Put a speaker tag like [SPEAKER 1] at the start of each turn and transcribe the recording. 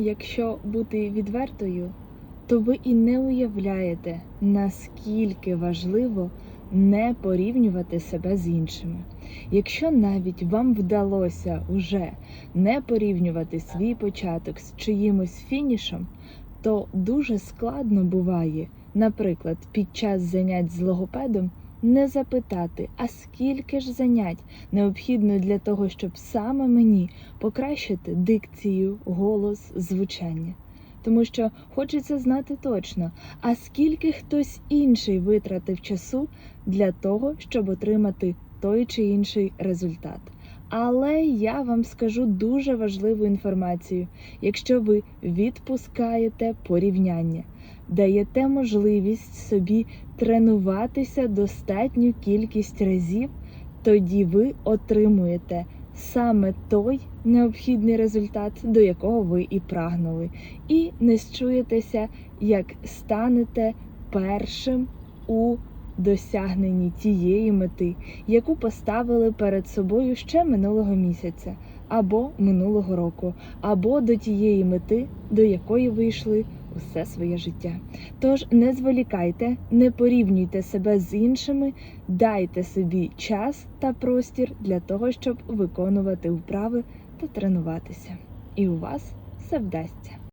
[SPEAKER 1] якщо бути відвертою, то ви і не уявляєте, наскільки важливо не порівнювати себе з іншими. Якщо навіть вам вдалося уже не порівнювати свій початок з чиїмось фінішем, то дуже складно буває, наприклад, під час занять з логопедом не запитати, а скільки ж занять необхідно для того, щоб саме мені покращити дикцію, голос, звучання. Тому що хочеться знати точно, а скільки хтось інший витратив часу для того, щоб отримати той чи інший результат. Але я вам скажу дуже важливу інформацію. Якщо ви відпускаєте порівняння, даєте можливість собі тренуватися достатню кількість разів, тоді ви отримуєте саме той необхідний результат, до якого ви і прагнули, і не счуєтеся, як станете першим у досягненні тієї мети, яку поставили перед собою ще минулого місяця, або минулого року, або до тієї мети, до якої ви йшли усе своє життя. Тож не зволікайте, не порівнюйте себе з іншими, дайте собі час та простір для того, щоб виконувати вправи та тренуватися. І у вас все вдасться.